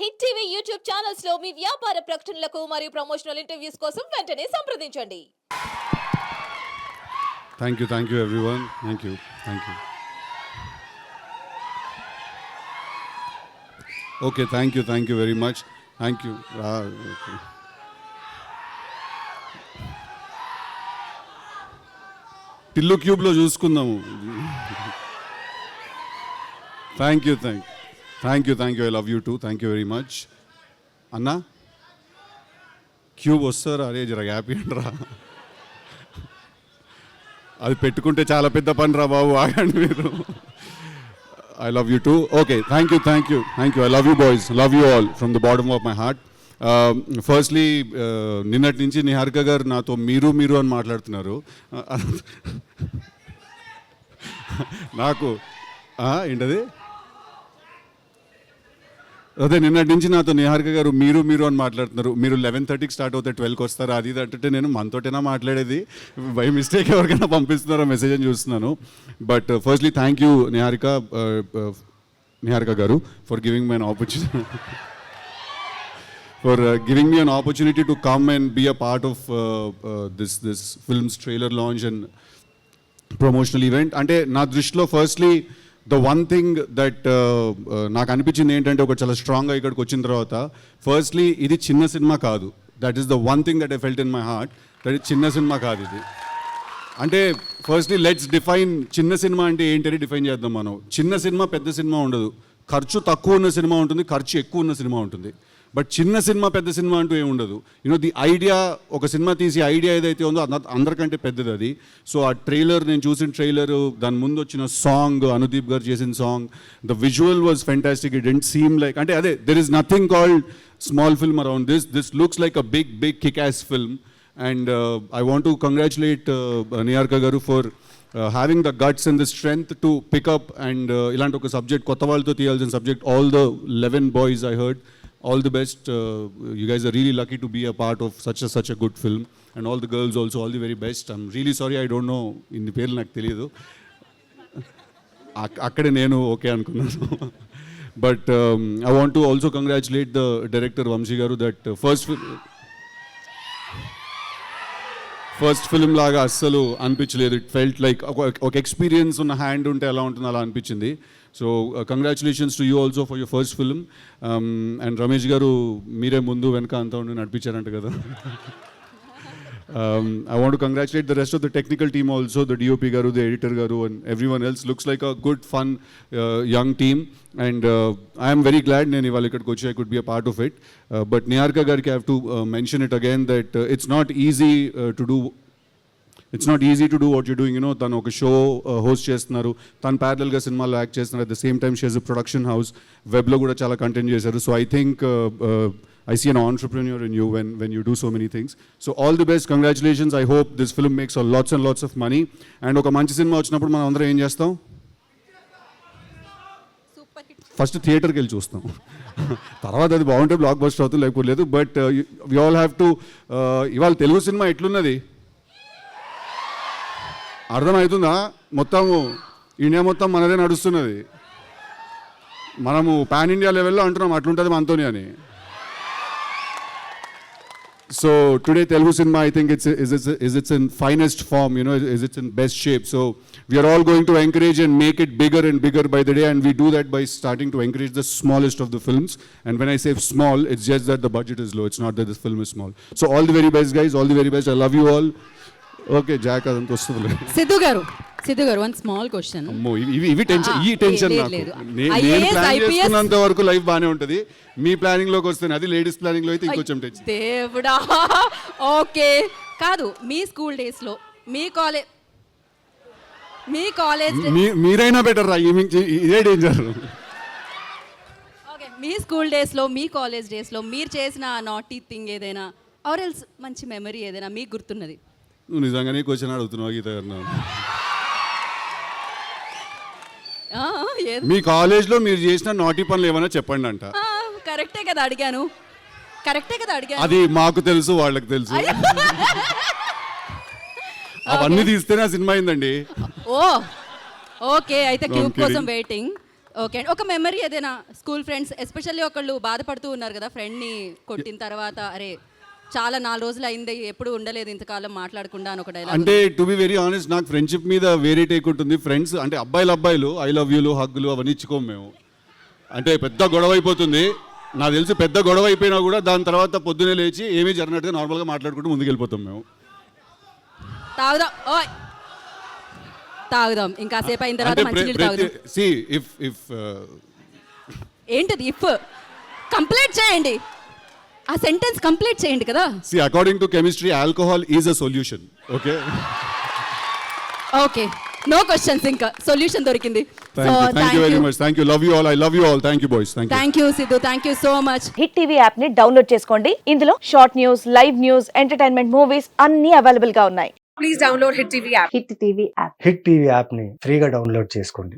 Hit TV YouTube ఛానల్స్లో మీ వ్యాపార ప్రకటనలకు మరియు ప్రమోషనల్ ఇంటర్వ్యూస్ కోసం వెంటనే సంప్రదించండి. Thank you thank you everyone thank you thank you okay thank you thank you very much thank you పిల్లు క్యూబ్లో చూసుకుందాము. Thank you thank you thank you thank you I love you too thank you very much అన్నా cube వస్తారు? అరే జర happy అంటరా అది పెట్టుకుంటే చాలా పెద్ద పని రా బాబు ఆగండి మీరు. I love you too okay thank you thank you thank you I love you boys love you all from the bottom of my heart firstly నిన్నటి నుంచి నిహారిక గారు నాతో మీరు మీరు అని మాట్లాడుతున్నారు. Uh, నాకు ఏంటది? అదే నిన్నటి నుంచి నాతో నిహారిక గారు మీరు మీరు అని మాట్లాడుతున్నారు. మీరు లెవెన్ థర్టీకి స్టార్ట్ అవుతే ట్వెల్వ్కి వస్తారు? అది అంటే నేను మనతోటైనా మాట్లాడేది. బై మిస్టేక్ ఎవరికైనా పంపిస్తున్నారో మెసేజ్ అని చూస్తున్నాను. But firstly thank you Niharika uh, uh, Niharika garu for giving my an opportunity for giving me an opportunity to come and be a part of this this films trailer launch and promotional event అంటే నా దృష్టిలో firstly the one thing that నాకు అనిపించింది ఏంటంటే ఒక చాలా స్ట్రాంగ్గా ఇక్కడికి వచ్చిన తర్వాత ఫస్ట్లీ ఇది చిన్న సినిమా కాదు. That is the one thing that I felt in my heart that ఇది చిన్న సినిమా కాదు ఇది. అంటే ఫస్ట్లీ లెట్స్ డిఫైన్ చిన్న సినిమా అంటే ఏంటని డిఫైన్ చేద్దాం మనం. చిన్న సినిమా పెద్ద సినిమా ఉండదు. ఖర్చు తక్కువ ఉన్న సినిమా ఉంటుంది ఖర్చు ఎక్కువ ఉన్న సినిమా ఉంటుంది. బట్ చిన్న సినిమా పెద్ద సినిమా అంటూ ఏమి ఉండదు. యూనో ది ఐడియా ఒక సినిమా తీసి ఐడియా ఏదైతే ఉందో అందరికంటే పెద్దది అది. సో ఆ ట్రైలర్ నేను చూసిన ట్రైలర్ దాని ముందు వచ్చిన సాంగ్ అనుదీప్ గారు చేసిన song the visual was fantastic it didn't seem like అంటే అదే there is nothing called small film around this this looks like a big big kick as film and I want to congratulate Niharika గారు for having the guts and the strength to pick up and ఇలాంటి ఒక subject కొత్త వాళ్ళతో తీయాల్సిన subject all the eleven boys I heard all the best you guys are really lucky to be a part of such such a good film and all the girls also all the very best I'm really sorry I don't know ఇన్ని పేర్లు నాకు తెలియదు. అక్కడే నేను okay అనుకున్నాను. But I want to also congratulate the director Vamsi గారు that first first film లాగా అస్సలు అనిపించలేదు. ఇట్ ఫెల్ట్ లైక్ ఒక ఎక్స్పీరియన్స్ ఉన్న హ్యాండ్ ఉంటే ఎలా ఉంటుంది అలా అనిపించింది. So congratulations to you also for your first film and Ramesh గారు మీరే ముందు వెనక అంతా ఉండి నడిపించారంట కదా. Um, I want to congratulate the rest of the technical team also, the DOP Garu, the editor Garu, and everyone else. Looks like a good, fun, uh, young team. And uh, I am very glad నేను ఇవాళ ఇక్కడికి వచ్చి I could be a part of it. Uh, but Niharika గారికి I have to uh, mention it again that uh, it's not easy uh, to do it's not easy to do what you doing you know తను ఒక show host చేస్తున్నారు తను ప్యారల్గా సినిమాలో act చేస్తున్నారు at the same time షేజ్ production house వెబ్లో కూడా చాలా content చేశారు so I think I see an entrepreneur in you when when you do so many things so all the best congratulations I hope this film makes lots and lots of money and ఒక మంచి cinema వచ్చినప్పుడు మనం అందరం ఏం చేస్తాం? First థియేటర్కి వెళ్ళి చూస్తాం. తర్వాత అది బాగుంటే బ్లాక్ బస్టర్ అవుతుంది లేకపోతే లేదు. But we all have to ఇవాళ తెలుగు సినిమా ఎట్లున్నది? అర్థమవుతుందా? మొత్తము ఇండియా మొత్తం మనదే నడుస్తున్నది. మనము పాన్ ఇండియా లెవెల్లో అంటున్నాం అట్లుంటుంది మనతోని అని. so today Telugu cinema, I think it's is it's is it's in finest form, you know, is it's in best shape. So we are all going to encourage and make it bigger and bigger by the day, and we do that by starting to encourage the smallest of the films. And when I say small, it's just that the budget is low. It's not that the film is small. So all the very best, guys. All the very best. I love you all. Okay, Jack, Adam Sidhu Garu. Siddhu గారు one small question అమ్మో ఇవి ఇవి- ఇవి tension ఈ tension లేదు, నాకు. లేదు. నే- IAS, నేను ప్లాన్ IPS. చేసుకున్నంత వరకు లైఫ్ బాగానే ఉంటుంది. మీ ప్లానింగ్లోకి వస్తే అది లేడీస్ ప్లానింగ్లో అయితే ఇంకొంచెం టెన్షన్ దేవుడా. ఓకే. కాదు మీ స్కూల్ డేస్లో మీ కాలేజ్ మీ కాలేజ్ మీ- మీరైనా బెటర్ రా ఈ మించి ఇదే డేంజర్ ఓకే మీ స్కూల్ డేస్లో మీ కాలేజ్ డేస్లో మీరు చేసిన నాటీ థింగ్ ఏదైనా ఆర్ ఎల్స్ మంచి మెమరీ ఏదైనా మీకు గుర్తున్నది? నువ్వు నిజంగానే క్వశ్చన్ అడుగుతున్నావు గీత గారు. మీ కాలేజ్లో మీరు చేసిన నాటి పనులు ఏమైనా చెప్పండి అంట. కరెక్టే కదా అడిగాను. కరెక్టే కదా అడిగాను. అది మాకు తెలుసు వాళ్ళకి తెలుసు. అవన్నీ తీస్తేనే ఆ సినిమా అయిందండి. ఓ ఓకే అయితే క్యూబ్ కోసం. వెయిటింగ్. ఓకే అండి. ఒక మెమరీ ఏదైనా స్కూల్ ఫ్రెండ్స్ ఎస్పెషల్లీ ఒకళ్ళు బాధపడుతూ ఉన్నారు కదా ఫ్రెండ్ని కొట్టిన తర్వాత అరే చాలా నాలుగు రోజులు అయింది ఎప్పుడు ఉండలేదు ఇంతకాలం మాట్లాడకుండా అని ఒక డైలాగ్ అంటే టు బి వెరీ ఆనెస్ట్ నాకు ఫ్రెండ్షిప్ మీద వేరే టేక్ ఉంటుంది. ఫ్రెండ్స్ అంటే అబ్బాయిలు అబ్బాయిలు ఐ లవ్ యూలు హగ్గులు అవన్నీ ఇచ్చుకోము మేము. అంటే పెద్ద గొడవ అయిపోతుంది. నాకు తెలిసి పెద్ద గొడవ అయిపోయినా కూడా దాని తర్వాత పొద్దునే లేచి ఏమీ జరిగినట్టుగా నార్మల్గా మాట్లాడుకుంటూ ముందుకెళ్ళిపోతాం మేము. తాగుదాం. ఓయ్! తాగుదాం. ఇంకా సేపు అయిన తర్వాత అంటే మంచినీళ్ళు తాగుదాం. సి ఇఫ్ ఇఫ్ ఏంటిది? ఇఫ్ కంప్లీట్ చేయండి. ఆ సెంటెన్స్ కంప్లీట్ చేయండి కదా. See according to chemistry alcohol is a solution okay okay no questions ఇంకా. సొల్యూషన్ దొరికింది. So thank you very much thank you love you all I love you all thank you boys thank you thank you Siddhu thank you so much hit TV యాప్ని download చేసుకోండి. ఇందులో short news live news entertainment movies అన్ని అవైలబుల్గా ఉన్నాయి. Please download Hit TV app. Hit TV app hit TV యాప్ని ఫ్రీగా download చేసుకోండి.